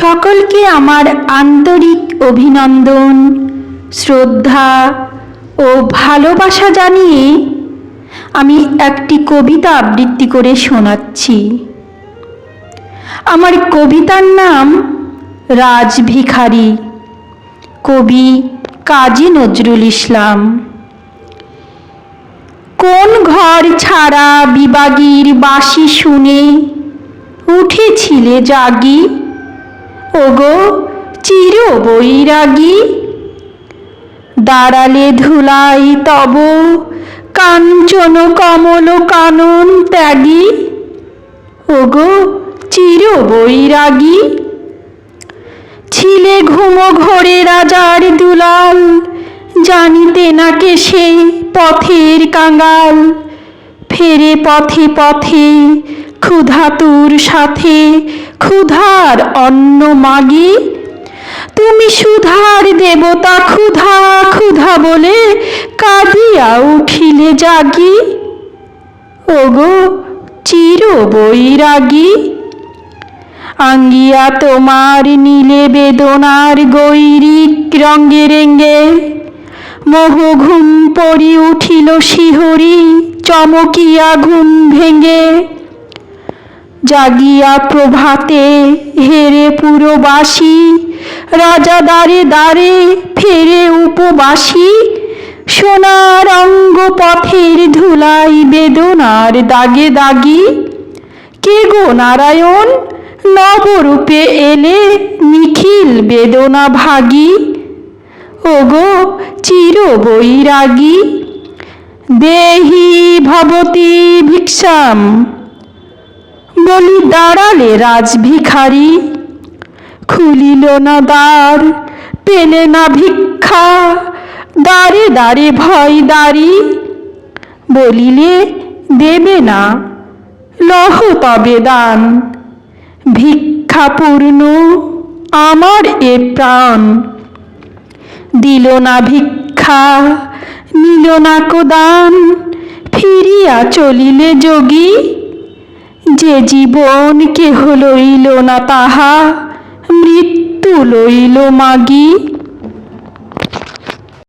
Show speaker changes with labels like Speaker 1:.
Speaker 1: সকলকে আমার আন্তরিক অভিনন্দন, শ্রদ্ধা ও ভালোবাসা জানিয়ে আমি একটি কবিতা আবৃত্তি করে শোনাচ্ছি। আমার কবিতার নাম রাজভিখারি কবি কাজী নজরুল ইসলাম। কোন ঘর ছাড়া বিবাগীর বাসি শুনে উঠেছিলে জাগি ওগো, চির বৈরাগী। দাঁড়ালে ধুলাই তব, কাঞ্চন কমল কানন ত্যাগী। ওগো, চির বৈরাগী। ছিলে ঘুমো ঘোরে রাজার দুলাল, জানিতে না কে সে পথের কাঙ্গাল ফেরে পথে পথে ক্ষুধাতুর সাথে, ক্ষুধার অন্ন মাগি? তুমি সুধার দেবতা, ক্ষুধা ক্ষুধা বলে কাঁদিয়া উঠিলে জাগি। ওগো, চির বৈরাগী। আঙ্গিয়া তোমার নীলে বেদনার গৈরিক রঙ্গে রেঙ্গে মোহ ঘুম পড়ি উঠিল শিহরি, চমকিয়া ঘুম ভেঙ্গে জাগিয়া প্রভাতে হেরে পুরবাসী, রাজা দাঁড়ে দাঁড়ে ফেরে উপবাসী, সোনার অঙ্গ পথের ধুলাই বেদনার দাগে দাগি। কে গো নারায়ণ, নবরূপে এলে নিখিল বেদনা ভাগী। ওগো চির বৈরাগী দেহি ভবতী ভিক্ষাম দাঁড়ালে রাজভিখারি। খুলিল না দ্বার, পেলে না ভিক্ষা দাঁড়ে দাঁড়ে ভয় দাঁড়ি। বলিলে, দেবে না, লহ তবে দান, ভিক্ষা পূর্ণ আমার এ প্রাণ। দিল না ভিক্ষা, নিল না কোদান ফিরিয়া চলিলে যোগী। যে জীবন কেহ লইল না তাহা মৃত্যু লইল মাগি।